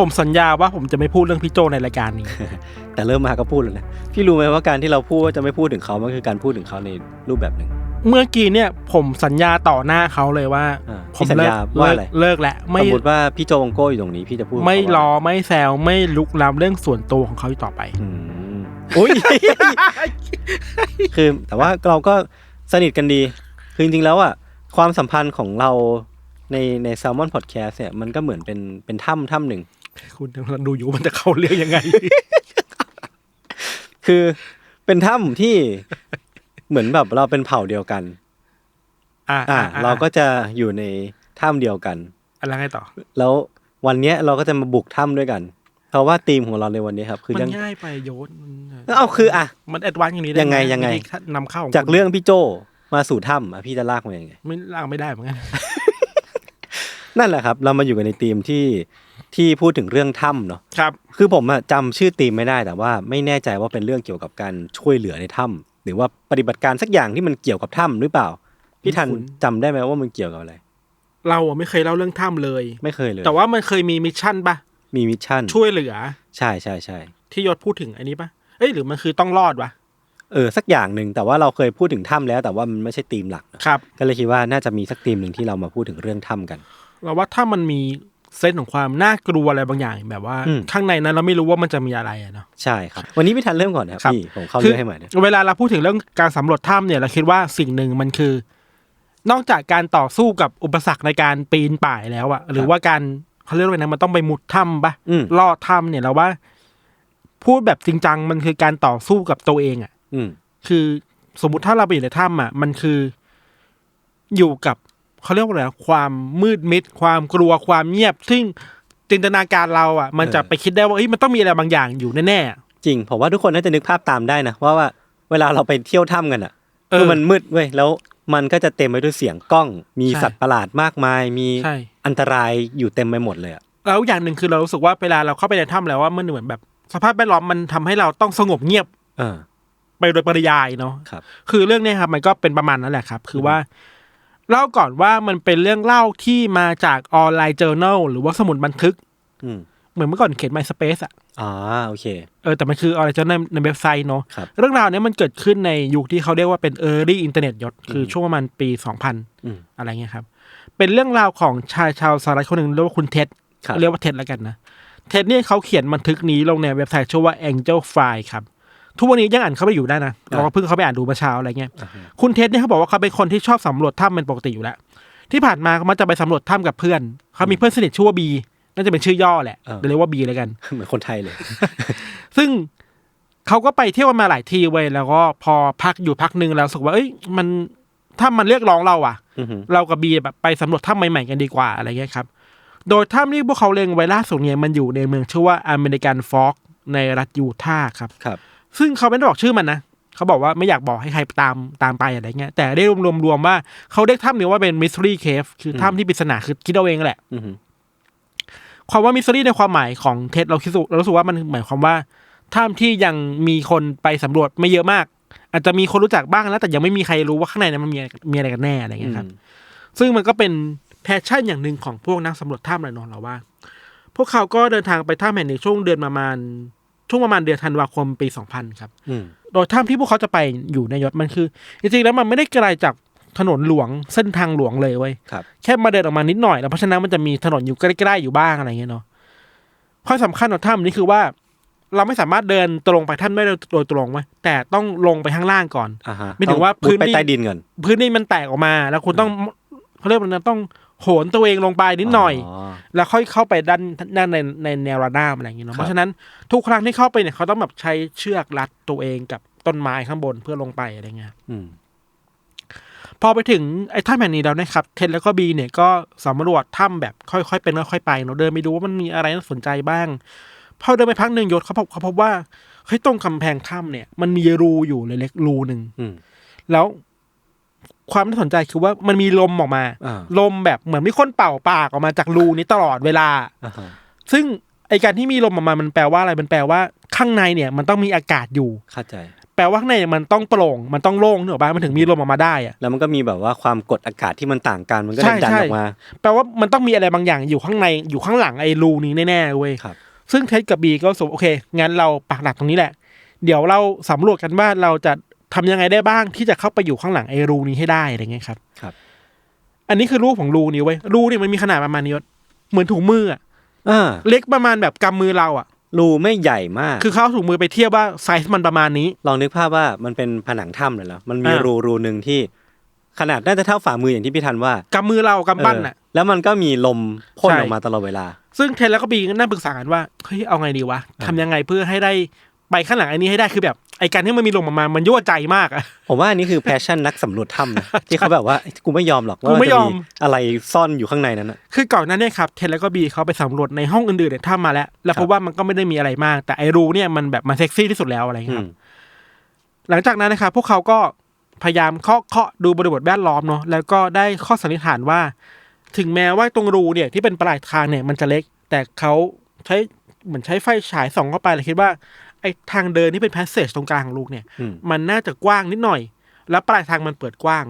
ผมสัญญาว่าผมจะไม่พูดเรื่องพี่โจในรายการนี้ แต่เริ่มมาก็พูดแล้วนะพี่รู้ไหมว่าการที่เราพูดว่าจะไม่พูดถึงเขามันคือการพูดถึงเขาในรูปแบบหนึ่ง เมื่อกี้เนี่ยผมสัญญาต่อหน้าเขาเลยว่า อ่าผมพี่สัญเลิกญาว่าอะไร เลิกแล้วไม่สมมติว่าพี่โจวงโก้อยู่ตรงนี้พี่จะพูดกับไม่เขาว่าล้อไม่แซวไม่ลุกล้ำเรื่องส่วนตัวของเขาอีกต่อไป อืมอุ้ย คือแต่ว่าเราก็สนิทกันดี คือจริงๆแล้วอะความสัมพันธ์ของเราในใน s ซ l m o n Podcast เนี่ยมันก็เหมือนเป็นเป็นถ้ำถ้ำหนึ่ง คุณกำลังดูอยู่ว่ามันจะเข้าเรื่องยังไง คือเป็นถ้ำที่เหมือนแบบเราเป็นเผ่าเดียวกัน อ่าอ่า เราก็จะอยู่ในถ้ำเดียวกันอะไรไงต่อ แล้ววันเนี้ยเราก็จะมาบุกถ้ำด้วยกัน เพราะว่าธีมของเราในวันนี้ครับ คือมันเรื่องง่ายไปโยนเอาคืออะมันแอดวานซ์อย่างนี้ได้ยังไงหมยังไงวิธีนำเข้าของจากคุณเรื่องพี่โจมาสู่ถ้ำอะพี่จะลากมายังไง ไม่ล่างไม่ได้เหมือนกัน นั่นแหละครับ เรามาอยู่กันในธีมที่ที่พูดถึงเรื่องถ้ำเนาะครับ คือผมอะจำชื่อธีมไม่ได้แต่ว่าไม่แน่ใจว่าเป็นเรื่องเกี่ยวกับการช่วยเหลือในถ้ำหรือว่าปฏิบัติการสักอย่างที่มันเกี่ยวกับถ้ำหรือเปล่าพี่ทันคุ้นจำได้ไหมว่ามันเกี่ยวกับอะไร เราอะไม่เคยเล่าเรื่องถ้ำเลย ไม่เคยเลยแต่ว่ามันเคยมีมิชชั่นปะมีมิชชั่นช่วยเหลือ ใช่ใช่ใช่ที่ยศพูดถึงอันนี้ปะเอ้ยหรือมันคือต้องรอดวะเออสักอย่างหนึ่งแต่ว่าเราเคยพูดถึงถ้ำแล้ว แต่ว่ามันไม่ใช่ธีมหลักเนอะครับ ก็เลยคิดว่าน่าจะมีสักธีมหนึ่งที่เรามาพูดถึงเรื่องถ้ำกัน เราว่าถ้ามันมีเซนส์ของความน่ากลัวอะไรบางอย่างแบบว่าอืมข้างในนั้นเราไม่รู้ว่ามันจะมีอะไรอะเนาะใช่ครับ วันนี้พี่ทันเริ่มก่อนนะครับครับพี่ผมเข้าคืเรื่องให้ใหม่นะเวลาเราพูดถึงเรื่องการสำรวจถ้ำเนี่ยเราคิดว่าสิ่งหนึ่งมันคือ นอกจากการต่อสู้กับอุปสรรคในการปีนป่ายแล้วอะหรือว่าการเขาเรียกว่าไงนะมันต้องไปมุดถ้ำปะอืมลอดถ้ำเนี่ยเราว่า พูดแบบจริงจังมันคือการต่อสู้กับตัวเองอะอืมคือสมมุติถ้าเราไปอยู่ในถ้ำอะมันคืออยู่กับ เขาเรียกว่าอะไรนะความมืดมิด ความกลัวความเงียบ ซึ่งจินตนาการเราอะมันจะไปคิดได้ว่าเอ้ยมันต้องมีอะไรบางอย่างอยู่แน่ๆจริงผมว่าทุกคนน่าจะนึกภาพตามได้นะว่าว่าเวลาเราไปเที่ยวถ้ำกันอะเออคือมันมืดเว้ยแล้วมันก็จะเต็มไปด้วยเสียงกล้อง มีใช่สัตว์ประหลาดมากมาย มีใช่อันตรายอยู่เต็มไปหมดเลยอะแล้วอย่างหนึ่งคือเรารู้สึกว่าเวลาเราเข้าไปในถ้ำแล้วว่ามันเหมือนแบบ สภาพแวดล้อมมันทำให้เราต้องสงบเงียบ เออไปโดยปริยายเนาะครับคือเรื่องเนี้ยครับ มันก็เป็นประมาณนั้นแหละครับ คือว่า เล่าก่อนว่ามันเป็นเรื่องเล่าที่มาจากออนไลน์เจอร์นลหรือว่าสมุดบันทึกอืมเหมือนเมื่อก่อนเขียน MySpace อะอ่าโอเคเออแต่มันคือออนไลน์เจอร์นลในเว็บไซต์เนาะครับเรื่องราวเนี้ยมันเกิดขึ้นในยุคที่เขาเรียกว่าเป็น Early Internet ยศคือช่วงประมาณปี2000อืมอะไรเงี้ยครับ เป็นเรื่องราวของชายชาวสหรัฐคนหนึ่งเรียกว่าคุณเท็ดครับเรียกว่าเท็ดแล้วกันนะเท็ดเนี่ยเขาเขียนบันทึกนี้ลงในเว็บไซต์ชื่อว่า Angel File ครับ ทุกวันนี้ยังอ่านเข้าไปอยู่ได้นะเราก็เพิ่งเข้าไปอ่านดูเมื่อเช้าอะไรเงี้ยอ่าฮะคุณเท็ดเนี่ยเขาบอกว่าเขาเป็นคนที่ชอบสำรวจถ้ำเป็นปกติอยู่แล้ว ที่ผ่านมาเขามักจะไปสำรวจถ้ำกับเพื่อนเขามีเพื่อนสนิทชื่อว่าบีน่าจะเป็นชื่อย่อแหละเออเดี๋ยวเรียกว่าบีเลยกันเหมือนคนไทยเลย ซึ่งเขาก็ไปเที่ยวกันมาหลายที่เว้ยแล้วก็พอพักอยู่พักหนึ่งแล้วรู้สึกว่าเอ้ยมันถ้ามันเรียกร้องเราอะอือหือเรากับบีแบบไปสำรวจถ้ำใหม่ๆกันดีกว่าอะไรเงี้ยครับ โดยถ้ำที่พวกเขาเล็งไว้ล่าสุดเนี่ยมันอยู่ในเมืองชื่อว่าอเมริกันฟอกในรัฐยูทาห์ครับครับ ซึ่งเขาไม่ได้บอกชื่อมันนะเขาบอกว่าไม่อยากบอกให้ใครตามตามไปอะไรเงี้ยแต่ได้รวมๆว่าเขาเรียกถ้ำนี้ว่าเป็นมิส t รีเคฟคือถ้ำที่ปริศนาคือคิดเอาเองแหละอือหือความว่ามิส t รีในความหมายของเท็ดเราคิดสุเรารู้สึกว่ามันหมายความว่าถ้ำที่ยังมีคนไปสำรวจไม่เยอะมาก อาจจะมีคนรู้จักบ้างแล้วแต่ยังไม่มีใครรู้ว่าข้างในนั้นมันมีมีอะไรกันแน่อะไรเงี้ยครับ ซึ่งมันก็เป็นแพชชั่นอย่างหนึ่งของพวกนักสำรวจถ้ำเลยเนอะเราว่า พวกเขาก็เดินทางไปถ้ำแห่งในช่วงเดือนประมาณ ช่วงประมาณเดือนธันวาคมปี 2000 ครับอืมโดยถ้ำที่พวกเขาจะไปอยู่ในยศมันคือ จริงๆแล้วมันไม่ได้ไกลจากถนนหลวงเส้นทางหลวงเลยเว้ยครับแค่มาเดินออกมานิดหน่อยแล้วเพราะฉะนั้นมันจะมีถนนอยู่ใกล้ๆอยู่บ้างอะไรเงี้ยเนาะข้อสำคัญของถ้ำนี้คือว่า เราไม่สามารถเดินตรงไปถ้ำได้โดยตรงไว้ยแต่ต้องลงไปข้างล่างก่อนอ่าฮะไม่ถึงว่าต้องพื้นมุดที่ไปใต้ดินก่อนพื้นที่มันแตกออกมา แล้วคุณต้องเขาเรียกว่าอะไรนะต้อง โหนตัวเองลงไปนิดหน่อย แล้วค่อยเข้าไปด้านด้านในในแนวระนาบอะไรอย่างเงี้ยครับเนาะเพราะฉะนั้นทุกครั้งที่เข้าไปเนี่ยเขาต้องแบบใช้เชือกรัดตัวเองกับต้นไม้ข้างบนเพื่อลงไปอะไรเงี้ยอืมพอไปถึงไอ้ถ้ำแห่งนี้แล้วนะครับ เทนแล้วก็บีเนี่ยก็สำรวจถ้ำแบบค่อยๆเป็นค่อยๆไปเนาะเดินไปดูว่ามันมีอะไรน่าสนใจบ้างพอเดินไปพักหนึ่งยศเขาพบเขาพบว่าเฮ้ยตรงกำแพงถ้ำเนี่ย มันมีรูอยู่เล็กๆรูหนึ่งอืมแล้ว ความน่าสนใจคือว่ามันมีลมออกมาอ่าลมแบบเหมือนมีคนเป่าปากออกมาจากรูนี้ตลอดเวลาอ่าฮะซึ่งไอการที่มีลมออกมามันแปลว่าอะไร มันแปลว่าข้างในเนี่ยมันต้องมีอากาศอยู่ เข้าใจ แปลว่าข้างในมันต้องโปร่ง มันต้องโล่งเนกอะบ้ามันถึงมีลมออกมาได้อะแล้วมันก็มีแบบว่าความกดอากาศที่มันต่างกัน มันก็ใช่ดันใช่ออกมา แปลว่ามันต้องมีอะไรบางอย่างอยู่ข้างใน อยู่ข้างหลังไอ้รูนี้แน่ๆเว้ยครับ ซึ่งเท็ดกับบีก็รู้สกโอเค งั้นเราปักหลักตรงนี้แหละ เดี๋ยวเราสำรวจกันว่าเราจะ ทำยังไงได้บ้างที่จะเข้าไปอยู่ข้างหลังไอ้รูนี้ให้ได้อะไรเงี้ยครับ ครับ อันนี้คือรูปของรูนี้เว้ยรูนี่มันมีขนาดประมาณนี้เหมือนถุงมืออะอ่าเล็กประมาณแบบกำมือเราอะรูไม่ใหญ่มาก คือเขาเอาถุงมือไปเทียบว่าไซส์มันประมาณนี้ ลองนึกภาพว่ามันเป็นผนังถ้ำเลยแล้วมันมีอ่ารูรูหนึ่งที่ขนาดน่าจะเท่าฝ่ามืออย่างที่พี่ทันว่ากำมือเรากำปั้นเอออะ แล้วมันก็มีลมพ่นใช่ออกมาตลอดเวลา ซึ่งเทนแล้วก็บีก็นั่งปรึกษากันว่าเฮ้ยเอาไงดีวะทำยังไงเพื่อให้ได้ไปข้างหลังอันนี้ให้ได้คือแบบ ไอการที่มันมีลมออกมา มันยั่วใจมากอะผมว่าอันนี้คือแพชชั่นนักสำรวจถ้ำนะที่เขาแบบว่ากูไม่ยอมหรอกว่ากูไม่จะยอมอะไรซ่อนอยู่ข้างในนั้นนะคือก่อนหนั้นเนี่ยครับเทนแล้วก็บีเขาไปสำรวจในห้องอื่นๆเนี่ยถ้ามาแล้ว แล้วครับพบว่ามันก็ไม่ได้มีอะไรมาก แต่ไอรูเนี่ยมันแบบมันเซ็กซี่ที่สุดแล้วอะไรอย่างอืเงี้ยคมรับหลังจากนั้นนะครับพวกเขาก็พยายามเคาะเคาะดูบริบทแวดล้อมเนาะแล้วก็ได้ข้อสันนิษฐานว่า ถึงแม้ว่าตรงรูเนี่ยที่เป็นปลายทางเนี่ยมันจะเล็ก แต่เขาใช้เหมือนใช้ไฟฉายส่องเข้าไปเลยคิดว่า ไอทางเดินที่เป็นแพสเซจตรงกลางของลูกเนี่ยอืมมันน่าจะกว้างนิดหน่อย แล้วปลายทางมันเปิดกว้าง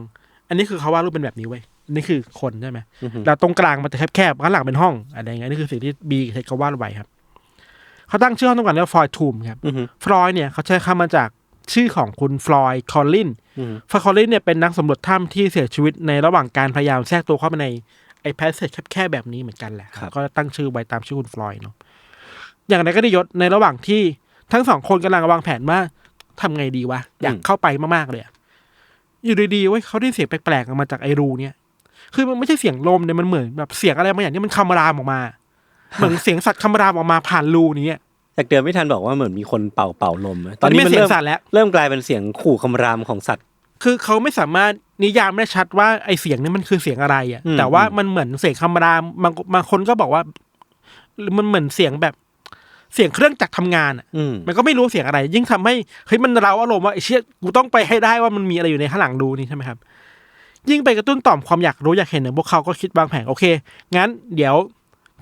อันนี้คือเขาว่ารูปเป็นแบบนี้เว้ยอันนี่คือคนใช่ไหมอือหือแล้วตรงกลางมันจะแคบๆข้างหลังเป็นห้องอะไรอย่างเงี้ยนี่คือสิ่งที่บีเทคเขาวาดไว้ครับเขาตั้งชื่อห้องตรงกลางว่าฟลอยทูมครับอือหือฟลอยเนี่ยเขาใช้คำมาจากชื่อของคุณฟลอยคอลลินอือหือฟลอยคอลลินเนี่ยเป็นนักสำรวจถ้ำที่เสียชีวิตในระหว่างการพยายามแทรกตัวเข้าไปในไอ้แพสเซจแคบๆแบบนี้เหมือนกันแหละครับก็ตั้งชื่อไว้ตามชื่อคุณฟลอยเนาะอย่างไรก็ได้ยศในระหว่างที่ ทั้งสองคนกำลังวางแผนว่าทำไงดีวะ อยากเข้าไปมากๆเลยอะอยู่ดีๆเว้ยเขาได้เสียงแปลกๆออกมาจากไอ้รูเนี่ย คือมันไม่ใช่เสียงลมเนี่ยมันเหมือนแบบเสียงอะไรบางอย่างที่มันคำรามออกมา เหมือนเสียงสัตว์คำรามออกมาผ่านรูนี้อะจากเดิมไม่ทันบอกว่าเหมือนมีคนเป่าเป่าลมนะตอนนี้เป็นเสียเริ่งมสัตว์แล้ว เริ่มกลายเป็นเสียงขู่คำรามของสัตว์ คือเขาไม่สามารถนิยามได้ชัดว่าไอเสียงนี้มันคือเสียงอะไรอะอืมแต่ว่าอืมมันเหมือนเสียงคำรามบางบางคนก็บอกว่า มันเหมือนเสียงแบบ เสียงเครื่องจักรทำงานอะอืมมันก็ไม่รู้เสียงอะไร ยิ่งทำให้เฮ้ยมันเราอารมณ์ว่าไอ้เชี่ยกูต้องไปให้ได้ว่ามันมีอะไรอยู่ในข้างหลังรูนี่ใช่ไหมครับ ยิ่งไปกระตุ้นต่อมความอยากรู้อยากเห็นเนี่ยพวกเขาก็คิดวางแผนโอเค งั้น เดี๋ยว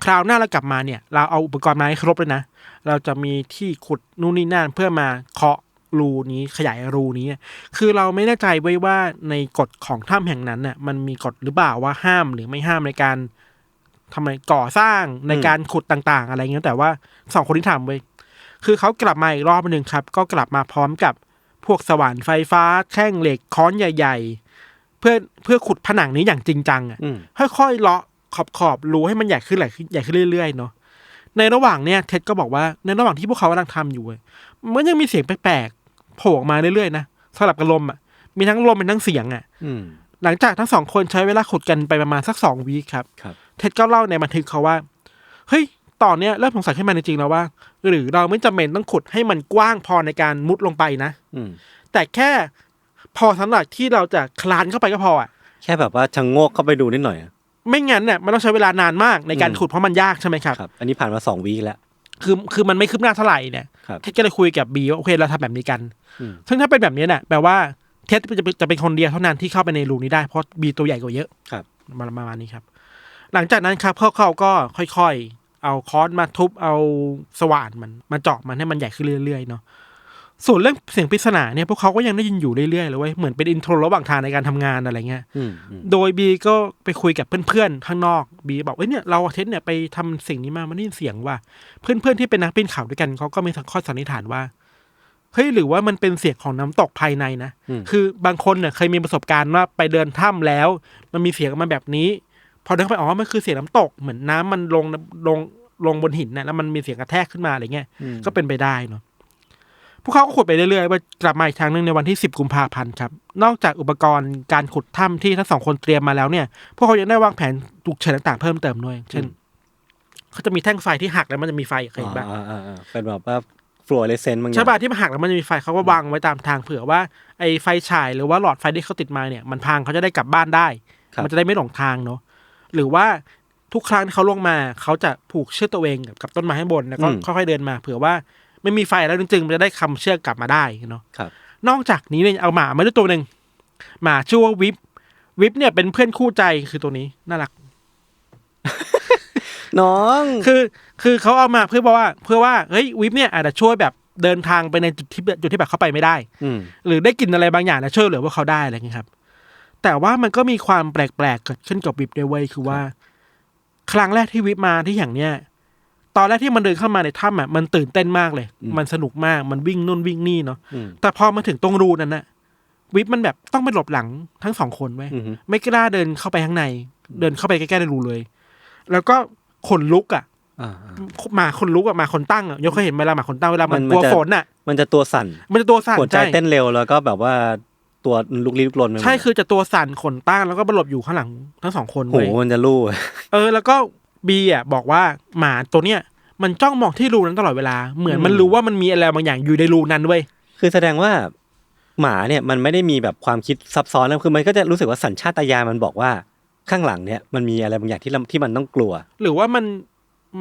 คราวหน้าเรากลับมาเนี่ย เราเอาอุปกรณ์มาให้ครบเลยนะ เราจะมีที่ขุดนู่นนี่นั่นเพื่อมาเคาะรูนี้ขยายรูนี้ คือเราไม่แน่ใจไว้ว่าในกฎของถ้ำแห่งนั้นน่ะมันมีกฎหรือเปล่าว่าห้ามหรือไม่ห้ามในการ ทำอะไรก่อสร้างในการขุดต่าง ๆ อะไรเงี้ยแต่ว่าสองคนที่ทำไว้ยคือเขากลับมาอีกรอบหนึ่งครับ ก็กลับมาพร้อมกับพวกสว่านไฟฟ้าแท่งเหล็กค้อนใหญ่ ๆ เพื่อเพื่อขุดผนังนี้อย่างจริงจังอะอืมค่อยๆเลาะขอบขอบๆรูให้มันใหญ่ขึ้นใหญ่ขึ้นใหญ่ขึ้นเรื่อยๆเนาะในระหว่างเนี่ยเท็ดก็บอกว่าในระหว่างที่พวกเขากำลังทำอยู่เว้ยมันยังมีเสียงแปลกๆโผล่ออกมาเรื่อยๆนะสลับกับลมอะมีทั้งลมเป็นทั้งเสียงอะอืมหลังจากทั้งสองคนใช้เวลาขุดกันไปประมาณสักสองวีคครับครับ เท็ดก็เล่าในบันทึกเขาว่า เฮ้ยตอนเนี้ยเริ่มสงสัยขึ้นมาจริงๆแล้วว่า หรือเราไม่จำเป็นต้องขุดให้มันกว้างพอในการมุดลงไปนะอืมแต่แค่พอสำหรับที่เราจะคลานเข้าไปก็พออะแค่แบบว่าชะโงกเข้าไปดูนิดหน่อยอะไม่งั้นเนี่ยมันต้องใช้เวลานานมากในการอืมขุดเพราะมันยากใช่ไหมครับ ครับ อันนี้ผ่านมาสองวีคแล้ว คือคือมันไม่คืบหน้าเท่าไหร่เนี่ยครับเท็ดก็เลยคุยกับบีว่าโอเคเราทำแบบนี้กัน อืม ซึ่งถ้าเป็นแบบนี้เนี่ยแปลว่าเท็ดจะเป็นจะเป็นคนเดียวเท่านั้นที่เข้าไปในรูนี้ได้เพราะบีตัวใหญ่กว่าเยอะครับมาประมาณนี้ครับ หลังจากนั้นครับเขาเขาก็ค่อยๆ เอาค้อนมาทุบเอาสว่านมันมาเจาะมันให้มันใหญ่ขึ้นเรื่อยๆเนาะส่วนเรื่องเสียงปริศนาเนี่ยพวกเขาก็ยังได้ยินอยู่เรื่อยๆเลยเว้ยเหมือนเป็นอินโทรระหว่างทางในการทำงานอะไรเงี้ยอืมอืมโดยบีก็ไปคุยกับเพื่อนๆข้างนอกบีบอกเอ้ยเนี่ยเรากับเทสเนี่ยไปทำสิ่งนี้มามันได้ยินเสียงว่าเพื่อนๆที่เป็นนักปีนเขาด้วยกันเขาก็มีข้อสันนิษฐานว่าเฮ้ยหรือว่ามันเป็นเสียงของน้ำตกภายในนะอืมคือบางคนเนี่ยเคยมีประสบการณ์ว่าไปเดินถ้ำแล้ว มันมีเสียงออกมาแบบนี้ พอเดินเข้าไปอ๋อมันคือเสียงน้ำตกเหมือนน้ำมันลงลงลงบนหินนะแล้วมันมีเสียงกระแทกขึ้นมาอะไรเงี้ยอืมก็เป็นไปได้เนาะพวกเขาก็ขุดไปเรื่อยๆว่ากลับมาอีกทางหนึ่งในวันที่สิบกุมภาพันธ์ครับ นอกจากอุปกรณ์การขุดถ้ำที่ทั้งสองคนเตรียมมาแล้วเนี่ย พวกเขายังได้วางแผนฉุกเฉินต่างๆเพิ่มเติมด้วย เช่นเขาจะมีแท่งไฟที่หักแล้วมันจะมีไฟเคยเห็นปะอ่าอ่าอ่าเป็นแบบว่าฟลูออเรสเซนต์บางอย่างใช่ป่ะที่มันหักแล้วมันจะมีไฟเขาก็วางไว้ตามทางเผื่อว่าไอ้ไฟฉายหรือว่าหลอดไฟที่เขาติดมาเนี่ยมันพังเขาจะได้กลับบ้านได้ครับมันจะได้ไม่หลงทางเนาะ หรือว่าทุกครั้งที่เขาลงมา เขาจะผูกเชือกตัวเองกับต้นไม้ข้างบนแล้วก็ค่อยๆเดินมา เผื่อว่าไม่มีไฟแล้วจึงๆมันจะได้คำเชือกกลับมาได้เนาะครับนอกจากนี้เนี่ยเอาหมามาด้วยตัวหนึ่งหมาชื่อว่าวิปวิปเนี่ยเป็นเพื่อนคู่ใจคือตัวนี้น่ารัก น้อง คือคือเขาเอามาเพื่อบอกว่า เพื่อว่าเฮ้ยวิปเนี่ยอาจจะช่วยแบบเดินทางไปในจุดที่จุดที่แบบเข้าไปไม่ได้ อืมหรือได้กลินอะไรบางอย่างแล้วช่วยเหลือพวกเขาได้อะไรอย่างเงี้ยครับ แต่ว่ามันก็มีความแปลกๆเกิดขึ้นกับวิบด้วยเว้ยคือว่า ครั้งแรกที่วิบมาที่อย่างเนี้ยตอนแรกที่มันเดินเข้ามาในถ้ำอะมันตื่นเต้นมากเลย มันสนุกมากมันวิ่งนู่นวิ่งนี่เนาะอืมแต่พอมาถึงตรงรูนั้นน่ะวิบมันแบบต้องไปหลบหลังทั้งสองคนไว้ยอืมไม่กล้าเดินเข้าไปข้างใน เดินเข้าไปใกล้ๆในรูเลย แล้วก็ขนลุกอะอ่าอ่าหมาขนลุกอะหมาขนตั้งอะยกเคยเห็นเวลาหมาขนตั้งเวลามันมันกลัวมันจะฝนอะมันจะตัวสั่น มันจะตัวสั่นหัวใจช่เต้นเร็วแล้วก็แบบว่า ตัวลุกลี้ลุกลนไปหมดใช่คือจะตัวสั่นขนตั้งแล้วก็บหลบอยู่ข้างหลังทั้งสองคนโหเว้ยมันจะลู่เออ แล้วก็บีอะบอกว่าหมาตัวเนี้ยมันจ้องมองที่รูนั้นตลอดเวลาเหมือนมันรู้ว่ามันมีอะไรบางอย่างอยู่ในรูนั้นเว้ย คือแสดงว่าหมาเนี่ยมันไม่ได้มีแบบความคิดซับซ้อนนะคือมันก็จะรู้สึกว่าสัญชาตญาณมันบอกว่าข้างหลังเนี่ยมันมีอะไรบางอย่างที่เราที่มันต้องกลัว หรือว่ามัน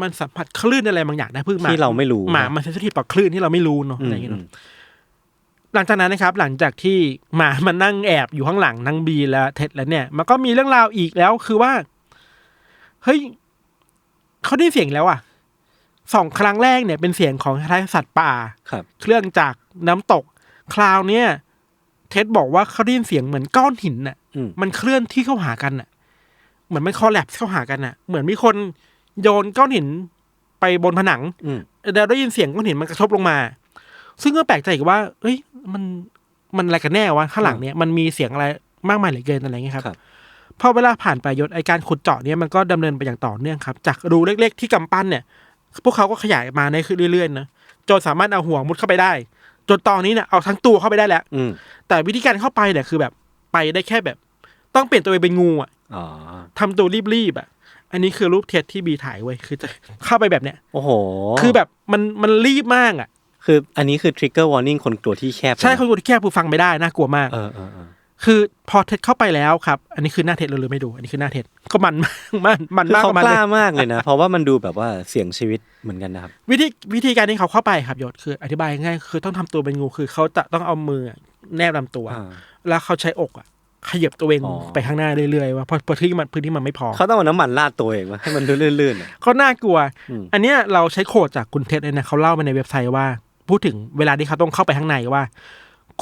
มันสัมผัสคลื่นอะไรบางอย่างได้เพิ่งมาที่เราไม่รู้หมามันเซนซิทีฟต่อคลื่นที่เราไม่รู้เนาะอือะไรมอย่างเงี้ยอืเนาะม หลังจากนั้นนะครับหลังจากที่หมามันนั่งแอบอยู่ข้างหลังนั่งบีและเท็ดแล้วเนี่ย มันก็มีเรื่องราวอีกแล้วคือว่าเฮ้ยเขาได้ยินเสียงแล้วอะสองครั้งแรกเนี่ยเป็นเสียงของคล้ายๆสัตว์ป่าครับ เครื่องจากน้ำตก คราวเนี้ยเท็ดบอกว่าเขาได้ยินเสียงเหมือนก้อนหินน่ะอืมมันเคลื่อนที่เข้าหากันน่ะ เหมือนมันคอลแลบเข้าหากันน่ะ เหมือนมีคนโยนก้อนหินไปบนผนังอืมแล้วได้ยินเสียงก้อนหินมันกระทบลงมา ซึ่งก็แปลกใจอีกว่า เอ้ย มันมันอะไรกันแน่วะข้างหลังเนี้ยมันมีเสียงอะไรมากมายเหลือเกินอะไรเงี้ยครับครับพอเวลาผ่านไปยศไอการขุดเจาะเนี่ยมันก็ดำเนินไปอย่างต่อเนื่องครับ จากรูเล็ก ๆ ที่กำปั้นเนี่ย พวกเขาก็ขยายมาในขึ้นเรื่อยๆนะจนสามารถเอาหัวมุดเข้าไปได้ จนตอนนี้เนี่ยเอาทั้งตัวเข้าไปได้แล้วอืมแต่วิธีการเข้าไปเนี่ยคือแบบไปได้แค่แบบ ต้องเปลี่ยนตัวเองเป็นงูอะอ๋อทำตัวรีบๆอะ อันนี้คือรูปเท็จที่บีถ่ายไว้ยคือจะเข้าไปแบบเนี้ยโอ้โห คือแบบมันมันรีบมากอะ คืออันนี้คือ trigger warning คนกลัวที่แคบใช่นะคนดูที่แค่ผู้ฟังไม่ได้น่ากลัวมากเออเออเออคือพอเท็จเข้าไปแล้วครับ อันนี้คือหน้าเท็จเราเลยไม่ดู อันนี้คือหน้าเท็จก็มันมากมันมันคือมากเขากว่ามันกเลล้ายมากเลยนะ เพราะว่ามันดูแบบว่าเสี่ยงชีวิตเหมือนกันนะครับ วิธีวิธีการที่เขาเข้าไปครับยศคือ อธิบายง่ายๆคือต้องทำตัวเป็นงูคือเขาจะต้องเอามือแนบลำตัวอ่าแล้วเขาใช้อกอะขยับตัวเองอ๋อไปข้างหน้าเรื่อยๆว่าเพราะเพราะที่มันพื้นที่มันไม่พอ เขาต้องเอาน้ำมันราดตัวเองมาให้มันลื่นๆอะก็น่ากลัวอืมอันเนี้ยเราใช้โคดจากคุณเท็ดเลยนะเขาเล่ามาในเว็บไซต์ว่า พูดถึงเวลาที่เขาต้องเข้าไปข้างในว่า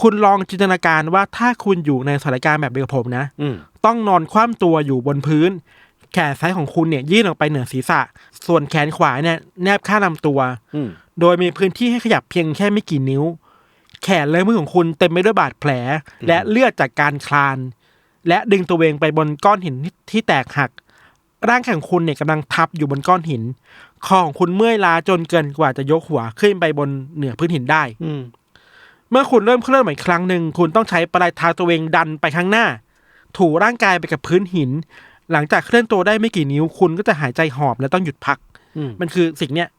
คุณลองจินตนาการว่าถ้าคุณอยู่ในสถานการณ์แบบเดียวกับผมนะอืมต้องนอนคว่ำตัวอยู่บนพื้น แขนซ้ายของคุณเนี่ย ยื่นออกไปเหนือศีรษะ ส่วนแขนขวาเนี่ย แนบข้างลำตัวอืมโดยมีพื้นที่ให้ขยับเพียงแค่ไม่กี่นิ้ว แขนและมือของคุณเต็มไปด้วยบาดแผล และเลือดจากการคลาน และดึงตัวเองไปบนก้อนหินที่ที่แตกหักร่างแขนของคุณเนี่ยกำลังทับอยู่บนก้อนหิน คอของคุณเมื่อยล้าจนเกินกว่าจะยกหัวขึ้นไปบนเหนือพื้นหินได้ อืม เมื่อคุณเริ่มเคลื่อนไหวอีกครั้งหนึ่งคุณต้องใช้ปลายเท้าตัวเองดันไปข้างหน้า ถูร่างกายไปกับพื้นหิน หลังจากเคลื่อนตัวได้ไม่กี่นิ้ว คุณก็จะหายใจหอบและต้องหยุดพัก อืม มันคือสิ่งเนี้ย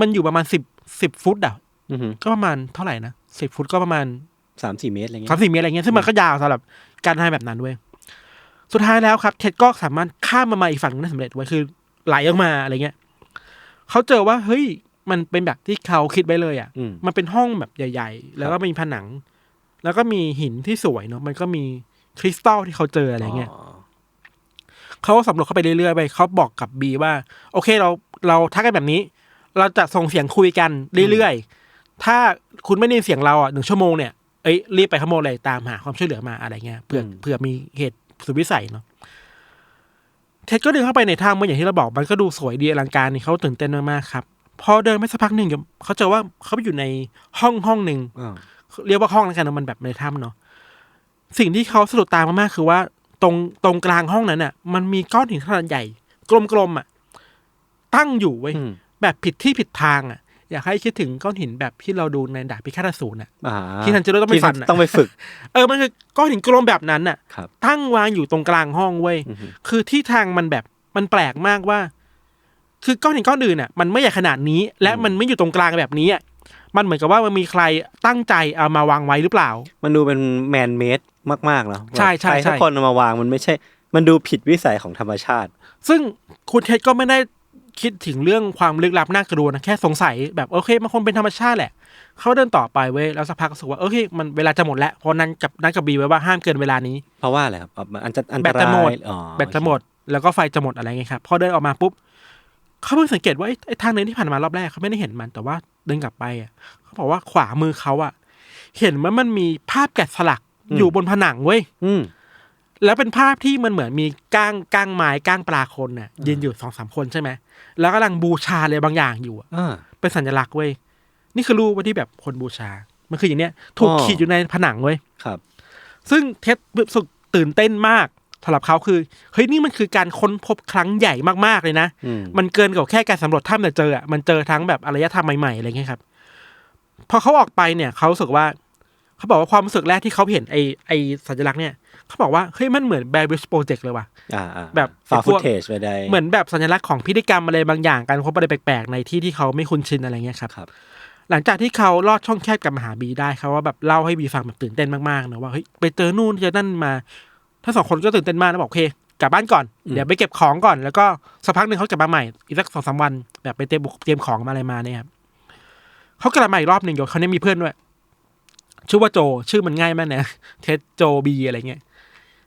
มันอยู่ประมาณสิบสิบฟุตอะอืมก็ประมาณเท่าไหร่นะสิบฟุตก็ประมาณ สามสี่เมตรอะไรเงี้สามยสี่เมตรอะไรเงี้ยซึ่งมันก็ยาวสำหรับการทำแบบนั้นเว้ยสุดท้ายแล้วครับเท็ดก็สามารถข้ามมามาอีกฝั่งหนึงได้สำเร็จเว้ยคือไหลออกมาอะไรเงี้ย เขาเจอว่าเฮ้ยมันเป็นแบบที่เขาคิดไว้เลยอะ อืม มันเป็นห้องแบบใหญ่ ๆ แล้วก็มีผนัง แล้วก็มีหินที่สวยเนาะมันก็มีคริสตัลที่เขาเจออะไรเงี้ยเขาก็สำรวจเข้าไปเรื่อยๆไปเขาบอกกับบีว่า โอเคเราเราทักกันแบบนี้ เราจะส่งเสียงคุยกันเรื่อยๆถ้าคุณไม่ได้ยินเสียงเราอะหนึ่งชั่วโมงเนี่ยเอ้ยรีบไปขโมยเลยตามหาความช่วยเหลือมาอะไรเงี้ยเผื่ออืมเผื่อมีเหตุสุดวิสัยเนาะ เท็ดก็เดินเข้าไปในถ้ำเมื่ออย่างที่เราบอกมันก็ดูสวยดีอลังการนี่เขาตื่นเต้นมากๆครับ พอเดินไปสักพักหนึ่งเขาเจอว่าเขาไปอยู่ในห้องห้องหนึ่งอ่าเรียกว่าห้องแล้วกันนะมันแบบในถ้ำเนาะสิ่งที่เขาสะดุดตามากๆคือว่า ตรงตรงกลางห้องนั้นอะ มันมีก้อนหินขนาดใหญ่ กลมๆอะ ตั้งอยู่เว้ยอืมแบบผิดที่ผิดทางอะ อยากให้คิดถึงก้อนหินแบบที่เราดูในดาบพิฆาตอสูรอะอ่าที่ทันจิโร่ต้องไปฟันอะต้องไปฝึก เออมันคือก้อนหินกลมแบบนั้นอะครับตั้งวางอยู่ตรงกลางห้องเว้ยอืมคือที่ทางมันแบบมันแปลกมากว่า คือก้อนหินก้อนอื่นอะมันไม่ใหญ่ขนาดนี้ และมันไม่อยู่ตรงกลางแบบนี้อะมันเหมือนกับว่ามันมีใครตั้งใจเอามาวางไว้หรือเปล่า มันดูเป็นแมนเมดมากๆเนาะใช่ใช่ครใช่สักคนเอามาวางมันไม่ใช่ มันดูผิดวิสัยของธรรมชาติ ซึ่งคุณเท็ดก็ไม่ได้ คิดถึงเรื่องความลึกลับน่ากลัวนะแค่สงสัยแบบโอเคมันคงเป็นธรรมชาติแหละเขาเดินต่อไปเว้ยแล้วสักพักก็รู้สึกว่าโอเคมันเวลาจะหมดแล้วเพราะนั้นกับนั้นกับบีไว้ว่าห้ามเกินเวลานี้ เพราะว่าอะไรครับอ๋อมันอันจะอันตแบตรายจะหมดอ๋อแบตจะหมดแล้วก็ไฟจะหมดอะไรเงี้ยครับพอเดินออกมาปุ๊บเขาเพิ่งสังเกตว่าไอ้ไอ้ทางเดินที่ผ่านมารอบแรกเขาไม่ได้เห็นมันแต่ว่าเดินกลับไปอะเขาบอกว่าขวามือเขาอะเห็นว่ามันมีภาพแกะสลักอยู่บนผนังเว้ยอืม แล้วเป็นภาพที่มันเหมือนมีก้างก้างไม้ก้างปลาคนน่ะยืนอยู่สองสามคนใช่ไหมแล้วกำลังบูชาอะไรบางอย่างอยู่อะอ่าเป็นสัญลักษณ์เว้ยนี่คือรูปว่าที่แบบคนบูชา มันคืออย่างเนี้ย ถูกอ๋อขีดอยู่ในผนังเว้ยครับ ซึ่งเท็ดรู้สึกตื่นเต้นมากสำหรับเขาคือเฮ้ยนี่มันคือการค้นพบครั้งใหญ่มากๆเลยนะอืมมันเกินกว่าแค่การสำรวจถ้ำแต่เจออะมันเจอทั้งแบบอารยธรรมใหม่ๆอะไรเงี้ยครับ พอเขาออกไปเนี่ยเขารู้สึกว่า เขาบอกว่าความรู้สึกแรกที่เขาเห็นไอไอสัญลักษณ์เนี่ย เขาบอกว่าเฮ้ยมันเหมือนแบร์บิชโปรเจกต์เลยว่ะอ่าอ่าแบบฟาไอ้พฟุตวกเทจไปได้เหมือนแบบสัญลักษณ์ของพิธีกรรมอะไรบางอย่างการพบอะไรแปลกๆ ในที่ที่เขาไม่คุ้นชินอะไรเงี้ยครับครับหลังจากที่เขาลอดช่องแคบกลับมาหาบีได้เขาว่าแบบเล่าให้บีฟังแบบตื่นเต้นมากๆนะว่าเฮ้ยไปเจอนู่นเจอนั่นมาทั้งสองคนก็ตื่นเต้นมากแล้วบอกโอเคกลับบ้านก่อนอืมเดี๋ยวไปเก็บของก่อน แล้วก็สักพักหนึ่งเขากลับมาใหม่อีกสักสองสามวัน แบบไปเตรียมเตรียมของมาอะไรมาเนี่ยครับเขากลับมาอีกรอบหนึ่งเดี๋ยวเขาเนี่ยมีเพื่อนด้วยชื่อว่าโจชื่อมันง่ายมากนะเทสโจบีอะไรเงี้ย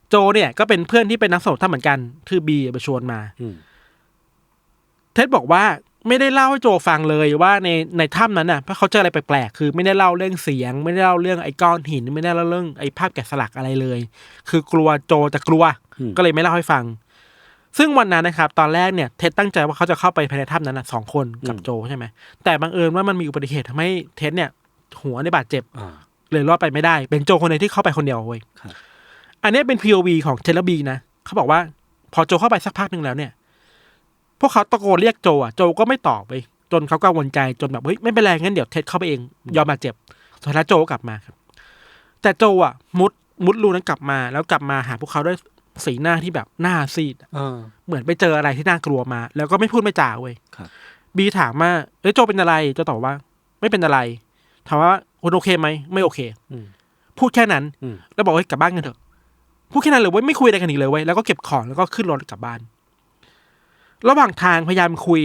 โจเนี่ยก็เป็นเพื่อนที่เป็นนักสำรวจถ้ำเหมือนกันชื่อบีไปชวนมาอืมเท็ดบอกว่าไม่ได้เล่าให้โจฟังเลยว่าในในถ้ำนั้นน่ะเพราะเขาเจออะไรแปลกๆ คือไม่ได้เล่าเรื่องเสียง ไม่ได้เล่าเรื่องไอ้ก้อนหิน ไม่ได้เล่าเรื่องไอ้ภาพแกะสลักอะไรเลย คือกลัวโจจะกลัวอืมก็เลยไม่เล่าให้ฟัง ซึ่งวันนั้นนะครับ ตอนแรกเนี่ยเท็ดตั้งใจว่าเขาจะเข้าไปภายในถ้ำนั้นนะสองคนกับโจใช่ไหมแต่บังเอิญว่ามันมีอุบัติเหตุทำให้เท็ดเนี่ย หัวในบาดเจ็บอ่าเลยรอดไปไม่ได้ เป็นโจคนเดียวที่เข้าไปคนเดียวเว้ยครับ อันนี้เป็น POV ของเทเลบีนะเขาบอกว่าพอโจเข้าไปสักพักหนึ่งแล้วเนี่ย พวกเขาตะโกนเรียกโจอะโจก็ไม่ตอบไปจนเขากังวลใจจนแบบเฮ้ยไม่เป็นไรงั้นเดี๋ยวเท็ดเข้าไปเองยอมบาดเจ็บสุดท้ายโจก็กลับมาครับ แต่โจอะ มุดมุดรูนั้นกลับมา แล้วกลับมาหาพวกเขาด้วยสีหน้าที่แบบหน้าซีดอ่าเหมือนไปเจออะไรที่น่ากลัวมา แล้วก็ไม่พูดไม่จาเว้ยครับบีถามว่าเอ้ยโจเป็นอะไรโจตอบว่า ไม่เป็นอะไรถามว่าคุณโอเคไหมไม่โอเคอืมพูดแค่นั้นอืมแล้วบอกว่ากลับบ้านกันเถอะ พูดแค่นั้นเลยเว้ยไม่คุยอะไรกันอีกเลยเว้ยแล้วก็เก็บของแล้วก็ขึ้นรถกลับบ้าน ระหว่างทางพยายามคุย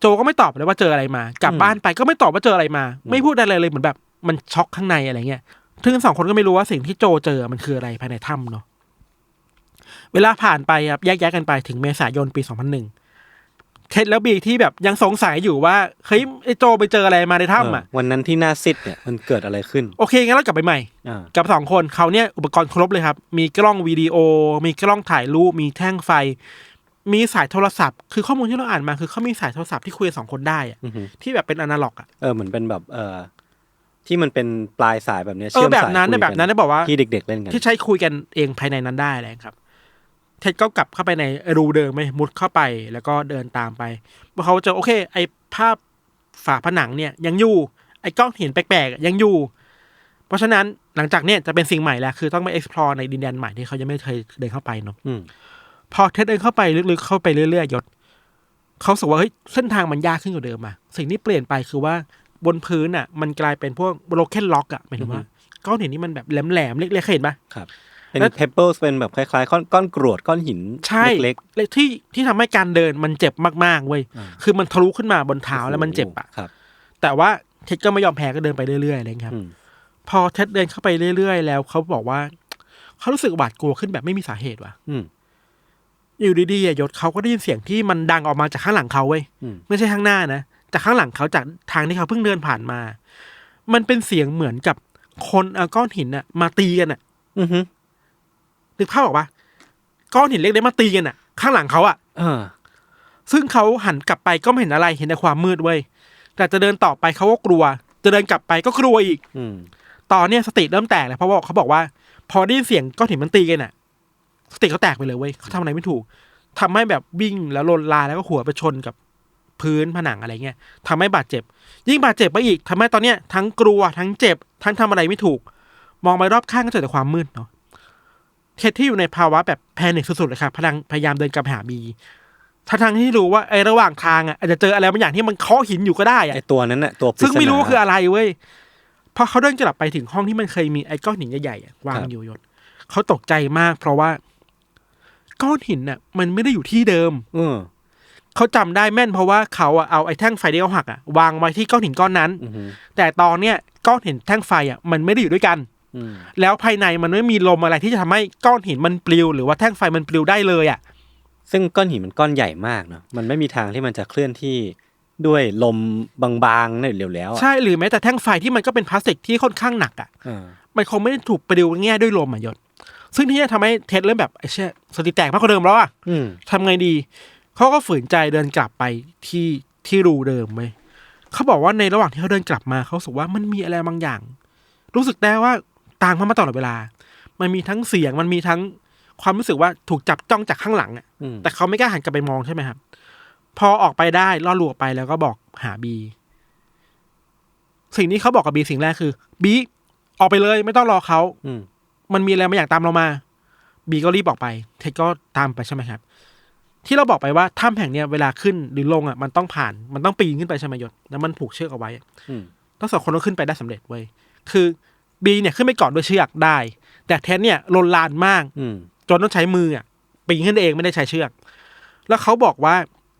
โจก็ไม่ตอบเลยว่าเจออะไรมา กลับบ้านไปก็ไม่ตอบว่าเจออะไรมา ไม่พูดอะไรเลยเหมือนแบบ มันช็อกข้างในอะไรเงี้ยซึ่งทั้งสองคนก็ไม่รู้ว่าสิ่งที่โจเจอมันคืออะไรภายในถ้ำเนาะเวลาผ่านไปครับแยกย้ายกันไปถึงเมษายนปีสองพันหนึ่ง เท็ดแล้วบีที่แบบยังสงสัยอยู่ว่าเฮ้ยไอ้โจไปเจออะไรมาในถ้ำอะเออวันนั้นที่หน้าซิดเนี่ยมันเกิดอะไรขึ้น โอเคงั้นเรากลับไปใหม่อ่ากับสองคนเขาเนี่ยอุปกรณ์ครบเลยครับ มีกล้องวิดีโอ มีกล้องถ่ายรูปมีแท่งไฟ มีสายโทรศัพท์ คือข้อมูลที่เราอ่านมาคือเขามีสายโทรศัพท์ที่คุยกับสองคนได้อะอือฮึที่แบบเป็นอนาล็อกอะเออเหมือนเป็นแบบเออที่มันเป็นปลายสายแบบเนี้ยเอเชื่ออมแบบสายนั้นคุยนะแบบนั้นนะบอกว่าที่เด็ก ๆเล่นกันที่ใช้คุยกันเองภายในนั้นได้อะไรครับ เท็ดก็กลับเข้าไปในรูเดิมไหมมุดเข้าไปแล้วก็เดินตามไปเมื่อเขาเจอโอเค ไอภาพฝาผนังเนี่ยยังอยู่ ไอ้ก้อนหินแปลกๆยังอยู่ เพราะฉะนั้นหลังจากเนี้ยจะเป็นสิ่งใหม่แล้ว คือต้องไป explore ในดินแดนใหม่ที่เขายังไม่เคยเดินเข้าไปเนาะอืมพอเท็ดเดินเข้าไปลึกๆเข้าไปเรื่อยๆยศเขารู้สึกว่าเฮ้ยเส้นทางมันยากขึ้นกว่าเดิมอะสิ่งที่เปลี่ยนไปคือว่าบนพื้นอะมันกลายเป็นพวกโบรเคนล็อกอะหมายถึงว่าก้อนหินนี่มันแบบแหลมๆเล็กๆเคยเห็นปะครับ เป็นแล้วเพเปิลเป็นแบบคล้ายๆ ก้อนก้อนกรวดก้อนหินใช่เล็กเลยที่ที่ทำให้การเดินมันเจ็บมากๆเว้ยอ่าคือมันทะลุขึ้นมาบนๆเท้าแล้วมันเจ็บอะครับแต่ว่าเท็ดก็ไม่ยอมแพ้ก็เดินไปเรื่อยๆอะไรอย่างเงี้ยครับอืมพอเท็ดเดินเข้าไปเรื่อยๆ แล้วเขาบอกว่าเขารู้สึกหวาดกลัวขึ้นแบบไม่มีสาเหตุว่ะอืมอยู่ดีๆอะยศเขาก็ได้ยินเสียงที่มันดังออกมาจากข้างหลังเขาเว้ยอืมไม่ใช่ข้างหน้านะจากข้างหลังเขาจากทางที่เขาเพิ่งเดินผ่านมา มันเป็นเสียงเหมือนกับคนเอาก้อนหินอะมาตีกันอะอือฮึ นึกภาพออกปะก้อนหินเล็กๆมาตีกันอะข้างหลังเขาอะอ่าซึ่งเขาหันกลับไปก็ไม่เห็นอะไรเห็นแต่ความมืดเว้ยแต่จะเดินต่อไปเขาก็กลัว จะเดินกลับไปก็กลัวอีก อืม ตอนเนี้ยสติเริ่มแตกเลยเพราะว่าเขาบอกว่า พอได้ยินเสียงก้อนหินมันตีกันอะสติเขาแตกไปเลยเว้ยเขาทำอะไรไม่ถูกทำให้แบบวิ่งแล้วลนลายแล้วก็หัวไปชนกับพื้นผนังอะไรเงี้ยทำให้บาดเจ็บ ยิ่งบาดเจ็บไปอีกทำให้ตอนเนี้ยทั้งกลัวทั้งเจ็บ ทั้งทำอะไรไม่ถูก มองไปรอบข้างก็เจอแต่ความมืดเนาะ เท็ดที่อยู่ในภาวะแบบแพนิคสุดๆเลยครับพลังพยายามเดินกลับไปหาบีทั้งๆที่รู้ว่าไอ้ระหว่างทางอะอาจจะเจออะไรบางอย่างที่มันเคาะหินอยู่ก็ได้อะไอตัวนั้นน่ะตัวปริศนาซึ่งไม่รู้ว่าคืออะไรเว้ยพอเขาเดินกลับไปถึงห้องที่มันเคยมีไอ้ก้อนหินใหญ่ๆอะวางครับอยู่ยศเขาตกใจมาก เพราะว่า ก้อนหินน่ะ มันไม่ได้อยู่ที่เดิม เออเขาจำได้แม่นเพราะว่าเขาอะเอาไอ้แท่งไฟที่เขาหักอะวางไว้ที่ก้อนหินก้อนนั้นอือฮึแต่ตอนเนี้ยก้อนหินแท่งไฟอะมันไม่ได้อยู่ด้วยกันอืม แล้วภายในมันไม่มีลมอะไรที่จะทำให้ก้อนหินมันปลิว หรือว่าแท่งไฟมันปลิวได้เลยอะซึ่งก้อนหินมันก้อนใหญ่มากเนาะมันไม่มีทางที่มันจะเคลื่อนที่ด้วยลมบางๆเนี่ยเร็วแล้วอะใช่หรือแม้แต่แท่งไฟที่มันก็เป็นพลาสติกที่ค่อนข้างหนักอะเออมันคงไม่ได้ถูกปลิวง่ายด้วยลมอะยศซึ่งที่นี่ทำให้เท็ดเริ่มแบบไอ้เชี่ยสติแตกมากกว่าเดิมแล้วอะอืมทำไงดีเขาก็ฝืนใจเดินกลับไปที่ที่รูเดิมไหมเขาบอกว่าในระหว่างที่เขาเดินกลับมาเขารู้สึกว่ามันมีอะไรบางอย่าง รู้สึกได้ว่าต่างมามาตลอดเวลา มันมีทั้งเสียงมันมีทั้งความรู้สึกว่าถูกจับจ้องจากข้างหลังอะอืมแต่เขาไม่กล้าหันกลับไปมองใช่ไหมครับ พอออกไปได้ล่อลวงออกไปแล้วก็บอกหาบี สิ่งที่เขาบอกกับบีสิ่งแรกคือบีออกไปเลยไม่ต้องรอเขาอืมมันมีอะไรมาอย่างตามเรามา บีก็รีบออกไปเท็ดก็ตามไปใช่ไหมครับ ที่เราบอกไปว่าถ้ำแห่งเนี้ยเวลาขึ้นหรือลงอะมันต้องผ่าน มันต้องปีนขึ้นไปใช่ไหมยศแล้วมันผูกเชือกเอาไว้อะอืมทั้งสองคนต้องขึ้นไปได้สำเร็จเว้ยคือ บีเนี่ยขึ้นไปเกาะด้วยเชือกได้ แต่เท็ดเนี่ยลนลานมากอืมจนต้องใช้มืออะปีนขึ้นเองไม่ได้ใช้เชือก แล้วเขาบอกว่า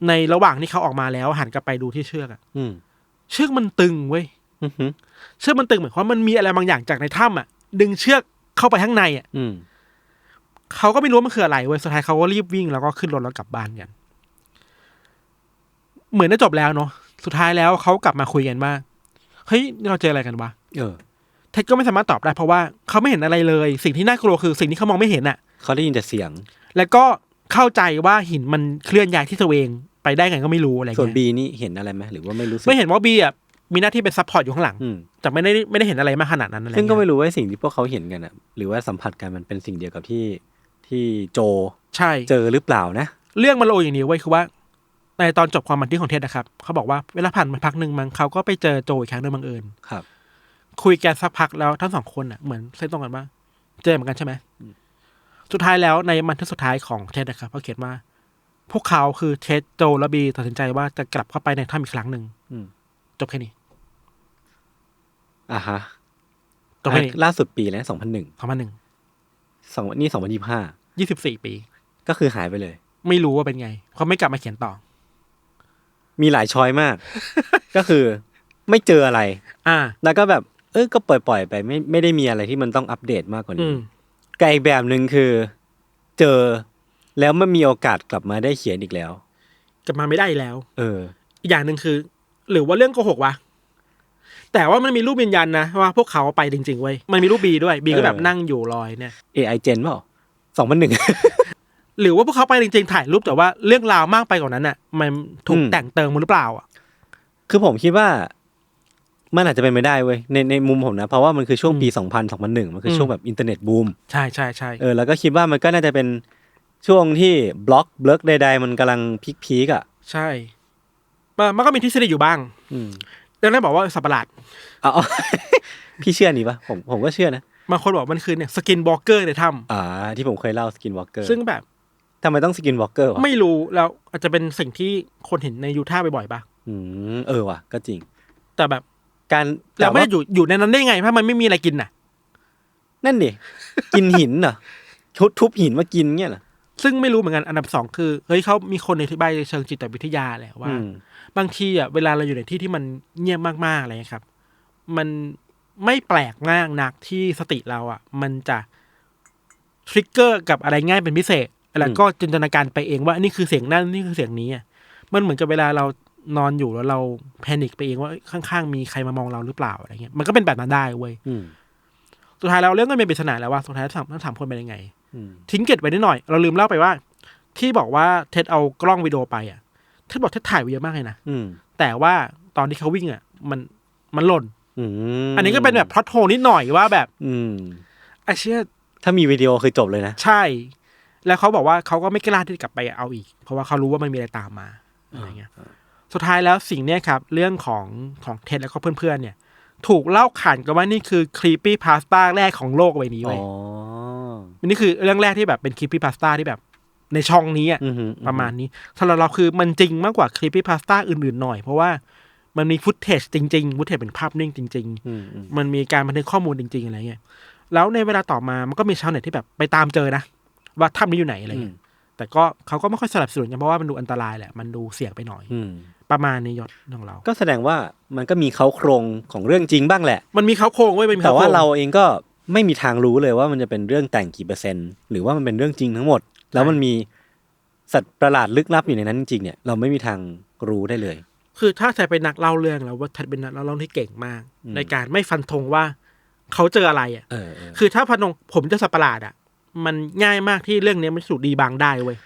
ในระหว่างที่เขาออกมาแล้วหันกลับไปดูที่เชือกอะอืมเชือกมันตึงเว้ยอืมอืมเชือกมันตึงเหมือนว่ามันมีอะไรบางอย่างจากในถ้ำอะ ดึงเชือกเข้าไปข้างในอะอืมเขาก็ไม่รู้ว่ามันคืออะไรเว้ยสุดท้ายเขาก็รีบวิ่งแล้วก็ขึ้นรถแล้วกลับบ้านกันเหมือนจะจบแล้วเนาะสุดท้ายแล้วเขากลับมาคุยกันว่าเฮ้ยเราเจออะไรกันวะเออเท็ดก็ไม่สามารถตอบได้เพราะว่าเขาไม่เห็นอะไรเลย สิ่งที่น่ากลัวคือสิ่งที่เขามองไม่เห็นอะ เขาได้ยินแต่เสียง แล้วก็เข้าใจว่าหินมันเคลื่อนย้ายที่ตัวเองไปได้ไงก็ไม่รู้อะไรส่วนเงี้ยบีนี่เห็นอะไรไหมหรือว่าไม่รู้สึกไม่เห็นว่าบีอะมีหน้าที่เป็นซัพพอร์ตอยู่ข้างหลังอืมแต่ไม่ได้ไม่ได้เห็นอะไรมากขนาดนั้นอะไรซึ่งก็เงี้ไม่ยรู้ว่าสิ่งที่พวกเขาเห็นกันอะหรือว่าสัมผัสกันมันเป็นสิ่งเดียวกับที่ที่โจใช่เจอหรือเปล่านะ เรื่องมันโลอย่างนี้เว้ยคือว่า ในตอนจบความบันทึกของเท็ดนะครับเขาบอกว่าเวลาผ่านมาพักหนึ่งมั้งเขาก็ไปเจอโจอีกครั้งโดยบังเอิญครับ คุยกันสักพักแล้วทั้งสองคนอะเหมือนเส้นตรงกันว่าเจอเหมือนกันใช่ไหมสุดท้ายแล้วในบันทึกสุดท้ายของเท็ดนะครับเขาเขียนว่า พวกเขาคือเท็ดโจและบีตัดสินใจว่าจะกลับเข้าไปในถ้ำอีกครั้งหนึ่งอืมจบแค่นี้อ่าฮะจบแค่นี้ล่าสุดปีแล้วสองพันหนึ่งสองพันหนึ่งสองนี่สองพันยี่ห้ายี่สิบสี่ปี ก็คือหายไปเลย ไม่รู้ว่าเป็นไงเขาไม่กลับมาเขียนต่อ มีหลายช้อยมาก ก็คือ ไม่เจออะไร อ่า แล้วก็แบบเออก็ปล่อยปล่อยๆไปไม่ไม่ได้มีอะไรที่มันต้องอัปเดตมากกว่าอืนี้มไกลแบบหนึ่งคือ เจอแล้วไม่มีโอกาสกลับมาได้เขียนอีกแล้ว กลับมาไม่ได้แล้ว เออ อีกอย่างหนึ่งคือ หรือว่าเรื่องโกหกวะแต่ว่ามันมีรูปยืนยันนะว่าพวกเขาไปจริงๆเว้ยมันมีรูปบีด้วยบีก็แบบเออนั่งอยู่ลอยเนี่ย AI Gen เปล่าสองพันหนึ่งหรือว่าพวกเขาไปจริงๆถ่ายรูปแต่ว่าเรื่องราวมากไปกว่านั้นน่ะ มันถูกอืมแต่งเติมมาหรือเปล่าอะคือผมคิดว่า มันอาจจะเป็นไม่ได้เว้ยในในมุมผมนะ เพราะว่ามันคือช่วงปีสองพันสองพันหนึ่งมันคือช่วงแบบอินเทอร์เน็ตบูมใช่ใช่ใช่เออแล้วก็คิดว่ามันก็น่าจะเป็นช่วงที่บล็อกเบิร์กใด ๆ มันกำลังพีคพีกๆอะใช่มันมันก็มีทฤษฎีอยู่บ้าง อืมเรื่องนั้นบอกว่าสัตว์ประหลาดเอาเอาพี่เชื่อนี่ปะผมผมก็เชื่อนะบางคนบอกมันคือเนี่ยสกินบล็อกเกอร์ในถ้อ่า ที่ผมเคยเล่าสกินวอล์กเกอร์ำซึ่งแบบทำไมต้องสกินวอล์กเกอร์วะไม่รู้แล้วอาจจะเป็นสิ่งที่คนเห็นในยูท่าบ่อยๆป่ะอืมเออว่ะ ก็จริง แต่แบบ การเราไม่แต่ได้ว่าอยู่อยู่ในนั้นได้ไงเพราะมันไม่มีอะไรกินน่ะ นั่นดิกินหินเหรอทุบทุบหินมากินเงี้ยเหรอซึ่งไม่รู้เหมือนกันอันดับสองคือเฮ้ยเขามีคนอธิบายเชิงจิตวิทยาแหละว่าอืมบางทีอะเวลาเราอยู่ในที่ที่มันเงียบมากๆอะไรเงี้ยครับ มันไม่แปลกมากนักที่สติเราอะ มันจะทริกเกอร์กับอะไรง่ายเป็นพิเศษ แล้วก็จินตนาการไปเองว่านี่คือเสียงนั่นนี่คือเสียงนี้อะมันเหมือนกับเวลาเรา นอนอยู่แล้วเราแพนิคไปเองว่าเอ้ยข้างๆมีใครมามองเราหรือเปล่าอะไรเงี้ยมันก็เป็นแบบนั้นได้เว้ยอืมสุดท้ายแล้วเรื่องก็เป็นปริศนาแล้วว่าสุดท้ายทั้งทั้งสามคนเป็นยังไงอืมทิ้งเกร็ดไว้นิดหน่อย เราลืมเล่าไปว่า ที่บอกว่าเท็ดเอากล้องวิดีโอไปอะเท็ดบอกเท็ดถ่ายไว้เยอะมากเลยนะอืมแต่ว่าตอนที่เขาวิ่งอะ มันมันหล่นอืมอันนี้ก็เป็นแบบพล็อตโฮนิดหน่อยว่าแบบ อืมไอเชี่ยถ้ามีวิดีโอคือจบเลยนะ ใช่ แล้วเขาบอกว่าเขาก็ไม่กล้าที่จะกลับไปเอาอีก เพราะว่าเขารู้ว่ามันมีอะไรตามมาอะไรเงี้ย สุดท้ายแล้วสิ่งเนี้ยครับ เรื่องของของเท็ดแล้วก็เพื่อนๆเนี่ย ถูกเล่าขานกันว่านี่คือครีปปี้พาสต้าแรกของโลกใบนี้อ๋เว้อยนี่คือเรื่องแรกที่แบบเป็นครีปปี้พาสต้าที่แบบในช่องนี้อะอือหือประมาณนี้สำหรับเราคือมันจริงมากกว่าคลิปปี้พาสต้าอื่นๆหน่อย เพราะว่ามันมีฟุตเทจจริงๆฟุตเทจเป็นภาพนิ่งจริงอืมอืมๆมันมีการบันทึกข้อมูลจริง ๆ อะไรเงี้ยแล้วในเวลาต่อมามันก็มีชาวเน็ตที่แบบไปตามเจอนะ ว่าถ้ำนี้อยู่ไหนอะไรอืมเงี้ยแต่ก็เขาก็ไม่ค่อยสนับสนุนกันเพราะว่ามันดูอันตรายแหละ มันดูเสี่ยงไปหน่อยอืม ประมาณนี้ยศของเรา ก็แสดงว่ามันก็มีเขาโครงของเรื่องจริงบ้างแหละ มันมีเขาโครงไว้ยมันมีแต่เขาโคว่ารงเราเองก็ไม่มีทางรู้เลยว่ามันจะเป็นเรื่องแต่งกี่เปอร์เซ็นต์หรือว่ามันเป็นเรื่องจริงทั้งหมด แล้วมันมีสัตว์ประหลาดลึกลับอยู่ในนั้นจริงๆเนี่ยเราไม่มีทางรู้ได้เลย คือถ้าแทเป็นนักเล่าเรื่องแล้วว่าแทเป็นนักเล่าเรื่องที่เก่งมาก อืม ในการไม่ฟันธงว่าเขาเจออะไรอะ เออเออคือถ้าพันธงผมเจะสัตว์ประหลาดอะ มันง่ายมากที่เรื่องนี้มันถูกดีบางได้เว้ย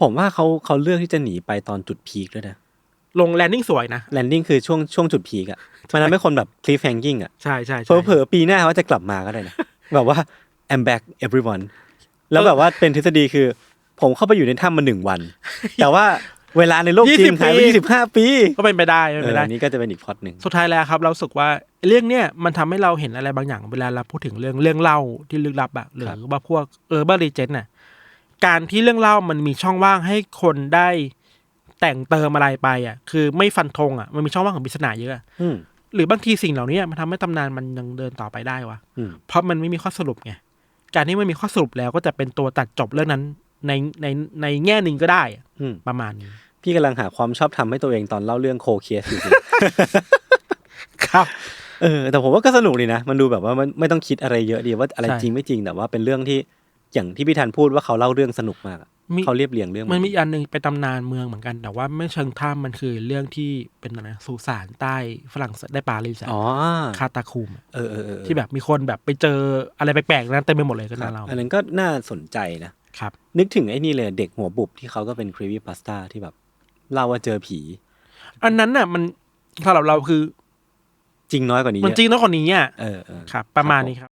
ผมว่าเขาเขาเลือกที่จะหนีไปตอนจุดพีคด้วยนะ ลงแลนดิ้งสวยนะ แลนดิ้งคือช่วงช่วงจุดพีคอะมันทำให้คนแบบคลิฟแฮงกิ้งอะใช่ใช่เผใช่ลอๆปีหน้าเขาจะกลับมาก็ได้นะแบบว่า I'm back everyone แล้วแบบว่าเป็นทฤษฎีคือ ผมเข้าไปอยู่ในถ้ำมาหนึ่งวัน แต่ว่าเวลาในโลกจริงหายไปยี่สิบห้าปี ก็เป็นไปได้เป็นเอไปอได้อันนี้ก็จะเป็นอีกพล็อตหนึ่งสุดท้ายแล้วครับ เราสึกว่าเรื่องเนี้ยมันทำให้เราเห็นอะไรบางอย่างเวลาเราพูดถึงเรื่องเรื่องเล่าที่ลึกลับอะหรือว่าพวกเออร์เบอร์รีเจนน่ะการที่เรื่องเล่ามันมีช่องว่างให้คนได้ แต่งเติมอะไรไปอะคือไม่ฟันธงอะมันมีช่องว่างของปริศนาเยอะอะอืมหรือบางทีสิ่งเหล่านี้มันทำให้ตำนานมันยังเดินต่อไปได้วะอืมเพราะมันไม่มีข้อสรุปไงการที่ไม่มีข้อสรุปแล้วก็จะเป็นตัวตัดจบเรื่องนั้นในในในแง่หนึ่งก็ได้อะอืมประมาณนี้พี่กำลังหาความชอบทำให้ตัวเองตอนเล่าเรื่องโคเคสอยู่ครับเออแต่ผมว่าก็สนุกดีนะ มันดูแบบว่ามันไม่ต้องคิดอะไรเยอะดีว่าอะไรใช่จริงไม่จริงแต่ว่าเป็นเรื่องที่อย่างที่พี่ธันพูดว่าเขาเล่าเรื่องสนุกมากอะมี เขาเรียบเรียงเรื่องมันมีอีกอันหนึ่งเป็นตำนานเมืองเหมือนกัน แต่ว่าไม่เชิงถ้ำมันคือเรื่องที่เป็นอะไรนะสุสานใต้ฝรั่งเศสได้ปารีสอะอ๋อคาตาคูมอะเออเออเออที่แบบมีคนแบบไปเจออะไรแปลกๆนั้นเต็มไปหมดเลยก็ครัน่าบเราอันนั้นก็น่าสนใจนะครับ นึกถึงไอ้นี่เลยเด็กหัวบุบที่เขาก็เป็นครี p ี p พาสต้าที่แบบเล่าว่าเจอผี อันนั้นน่ะ มันสำหรับเราคือ จริงน้อยกว่านี้มันเยอะจริงน้อยกว่านี้อะเออเออครับ ประมาณนี้ครับ